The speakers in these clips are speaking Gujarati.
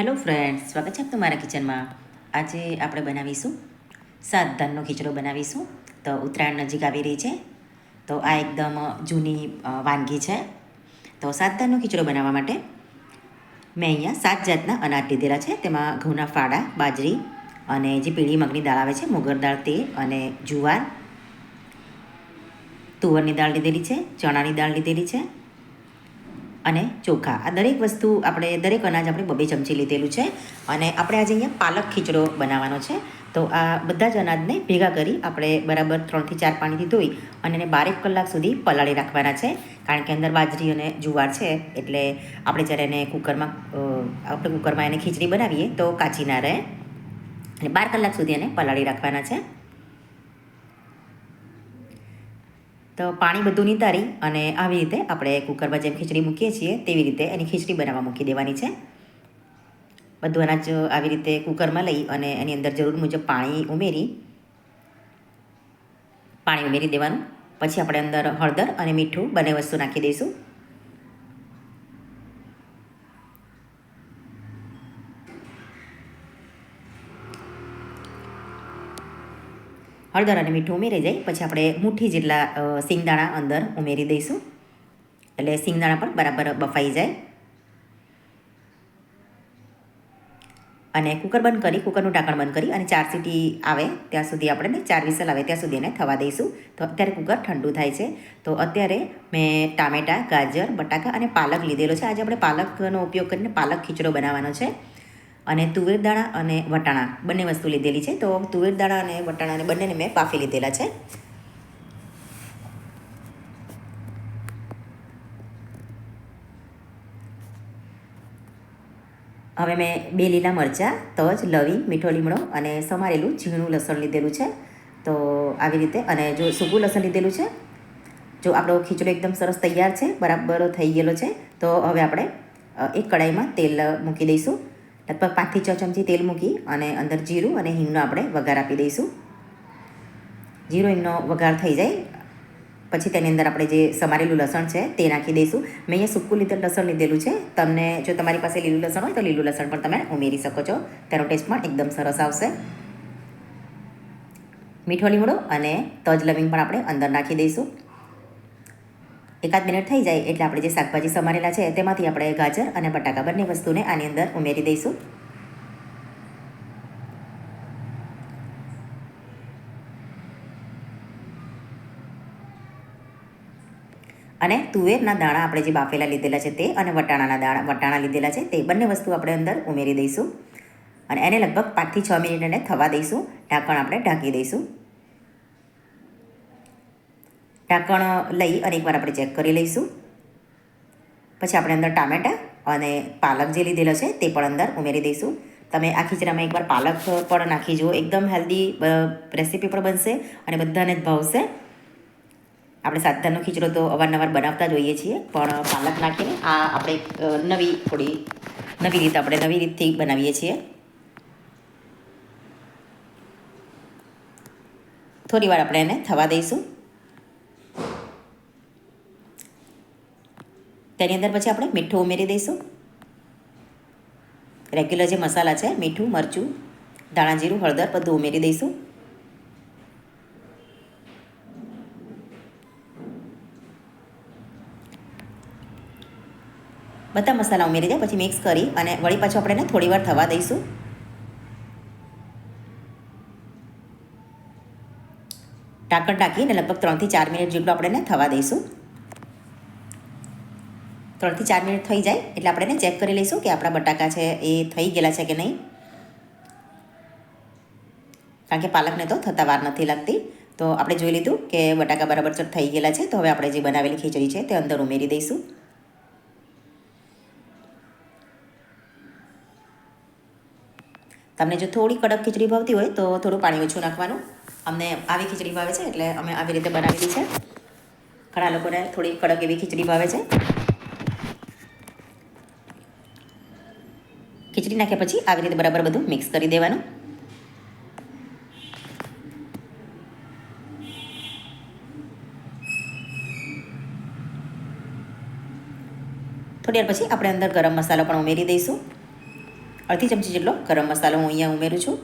હેલો ફ્રેન્ડ્સ સ્વાગત છે આપનું મારા કિચનમાં આજે આપણે બનાવીશું સાત ધાનનો ખીચડો બનાવીશું. તો ઉત્તરાયણ નજીક આવી રહી છે. તો આ એકદમ જૂની વાનગી છે. તો સાત ધાનનો ખીચડો બનાવવા માટે મેં અહીંયા સાત જાતના અનાજ લીધેલા છે. તેમાં ઘઉંના ફાડા, બાજરી અને જે પીળી મગની દાળ આવે છે, મુગર દાળ તે અને જુવાર, તુવરની દાળ લીધેલી છે, ચણાની દાળ લીધેલી છે અને ચોખા. આ દરેક વસ્તુ આપણે, દરેક અનાજ આપણે બબે ચમચી લીધેલું છે. અને આપણે આજે અહીંયા પાલક ખીચડો બનાવવાનો છે. તો આ બધા જ અનાજને ભેગા કરી આપણે બરાબર ત્રણથી ચાર પાણીથી ધોઈ અને એને બારેક કલાક સુધી પલાળી રાખવાના છે. કારણ કે અંદર બાજરી અને જુવાર છે, એટલે આપણે જ્યારે એને કુકરમાં આપણે કુકરમાં એને ખીચડી બનાવીએ તો કાચી ના રહે. અને બાર કલાક સુધી એને પલાળી રાખવાના છે. તો પાણી બધું નિતારી અને આવી રીતે આપણે કુકરમાં જેમ ખીચડી મૂકીએ છીએ, તેવી રીતે એની ખીચડી બનાવવા મૂકી દેવાની છે. બધું અનાજ આવી રીતે કુકરમાં લઈ અને એની અંદર જરૂર મુજબ પાણી ઉમેરી પાણી ઉમેરી દેવાનું. પછી આપણે અંદર હળદર અને મીઠું બંને વસ્તુ નાખી દઈશું. હળદર અને મીઠું ઉમેરી જાય પછી આપણે મુઠ્ઠી જેટલા સિંગદાણા અંદર ઉમેરી દઈશું. એટલે સિંગદાણા પણ બરાબર બફાઈ જાય. અને કુકર બંધ કરી, કુકરનું ઢાંકણ બંધ કરી અને ચાર સીટી આવે ત્યાં સુધી આપણે ચાર વિસલ આવે ત્યાં સુધી એને થવા દઈશું. તો અત્યારે કુકર ઠંડુ થાય છે. તો અત્યારે મેં ટામેટાં, ગાજર, બટાકા અને પાલક લીધેલો છે. આજે આપણે પાલકનો ઉપયોગ કરીને પાલક ખીચડો બનાવવાનો છે. અને તુવેર દાણા અને વટાણા, બંને વસ્તુ લીધેલી છે. તો તુવેર દાણા અને વટાણાને બંનેને મેં બાફી લીધેલા છે. હવે મેં બે લીલા મરચાં, તજ, લવિંગ, મીઠો લીમડો અને સમારેલું ઝીણું લસણ લીધેલું છે. તો આવી રીતે અને જો સૂકું લસણ લીધેલું છે, જો આપણો ખીચડો એકદમ સરસ તૈયાર છે, બરાબર થઈ ગયેલો છે, તો હવે આપણે એક કડાઈમાં તેલ મૂકી દઈશું. લગભગ પાંચથી છ ચમચી તેલ મૂકી અને અંદર જીરું અને હિંગનો આપણે વઘાર આપી દઈશું. જીરો, હિંગનો વઘાર થઈ જાય. પછી તેની અંદર આપણે જે સમારેલું લસણ છે તે નાખી દઈશું. મેં અહીંયા સૂકું લીધેલ લસણ લીધેલું છે. તમને જો તમારી પાસે લીલું લસણ હોય તો લીલું લસણ પણ તમે ઉમેરી શકો છો. તેનો ટેસ્ટ પણ એકદમ સરસ આવશે. મીઠો લીમડો અને તજ લવિંગ પણ આપણે અંદર નાખી દઈશું. એકાદ મિનિટ થઈ જાય એટલે આપણે જે શાકભાજી સમારેલા છે તેમાંથી આપણે ગાજર અને બટાકા બંને વસ્તુને આની અંદર ઉમેરી દઈશું. અને તુવેરના દાણા આપણે જે બાફેલા લીધેલા છે તે અને વટાણાના દાણા, વટાણા લીધેલા છે તે બંને વસ્તુ આપણે અંદર ઉમેરી દઈશું. અને એને લગભગ પાંચથી છ મિનિટ એને થવા દઈશું. ઢાંકણ આપણે ઢાંકી દઈશું. ઢાંકણ લઈ અને એકવાર આપણે ચેક કરી લઈશું. પછી આપણે અંદર ટામેટાં અને પાલક જે લીધેલો છે તે પણ અંદર ઉમેરી દઈશું. તમે આ ખીચડામાં એકવાર પાલક પણ નાખી જુઓ. એકદમ હેલ્ધી રેસીપી પણ બનશે અને બધાને જ ભાવશે. આપણે સાતધાનો ખીચડો તો અવારનવાર બનાવતા જ હોઈએ છીએ, પણ પાલક નાખીને આ આપણે નવી થોડી, નવી રીત આપણે નવી રીતથી બનાવીએ છીએ. થોડી વાર આપણે એને થવા દઈશું. તેની અંદર પછી આપણે મીઠું ઉમેરી દઈશું. રેગ્યુલર જે મસાલા છે, મીઠું, મરચું, ધાણા જીરું, હળદર બધું ઉમેરી દઈશું. બધા મસાલા ઉમેરી દે, પછી મિક્સ કરી અને વળી પાછું આપણે થોડી વાર થવા દઈશું. ઢાંકણ ઢાંકીને લગભગ ત્રણથી ચાર મિનિટ જેટલું આપણે એને થવા દઈશું. ત્રણથી ચાર મિનિટ થઈ જાય એટલે આપણે એને ચેક કરી લઈશું કે આપણા બટાકા છે એ થઈ ગયેલા છે કે નહીં. કારણ કે પાલકને તો થતા વાર નથી લાગતી. તો આપણે જોઈ લીધું કે બટાકા બરાબર થઈ ગયેલા છે. તો હવે આપણે જે બનાવેલી ખીચડી છે તે અંદર ઉમેરી દઈશું. તમને જો થોડી કડક ખીચડી ભાવતી હોય તો થોડું પાણી ઓછું નાખવાનું. અમને આવી ખીચડી ભાવે છે એટલે અમે આવી રીતે બનાવેલી છે. ઘણા લોકોને થોડી કડક એવી ખીચડી ભાવે છે. ખીચડી નાખ્યા પછી આવી રીતે બરાબર બધું મિક્સ કરી દેવાનું. થોડી વાર પછી આપણે અંદર ગરમ મસાલો પણ ઉમેરી દઈશું. અડધી ચમચી જેટલો ગરમ મસાલો હું અહીંયા ઉમેરું છું.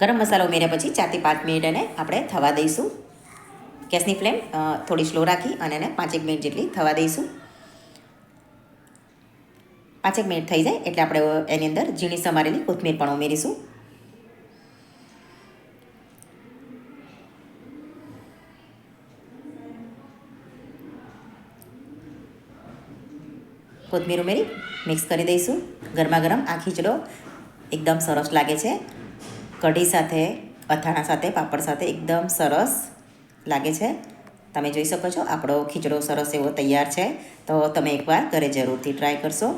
ગરમ મસાલો ઉમેર્યા પછી ચારથી પાંચ મિનિટ એને આપણે થવા દઈશું. ગેસની ફ્લેમ થોડી સ્લો રાખી અને એને પાંચેક મિનિટ જેટલી થવા દઈશું. પાંચેક મિનિટ થઈ જાય એટલે આપણે એની અંદર ઝીણી સમારેલી કોથમીર પણ ઉમેરીશું. કોથમીર ઉમેરી મિક્સ કરી દઈશું. ગરમા ગરમ આ ખીચડો એકદમ સરસ લાગે છે. કઢી સાથે, અથાણા સાથે, પાપડ સાથે એકદમ સરસ લાગે છે. તમે જોઈ શકો છો આપણો ખીચડો સરસ એવો તૈયાર છે. તો તમે એકવાર ઘરે જરૂરથી ટ્રાય કરશો.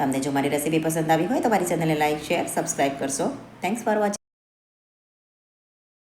તમને જો મારી રેસીપી પસંદ આવી હોય તો મારી ચેનલને લાઈક શેર સબસ્ક્રાઈબ કરશો. Thanks for watching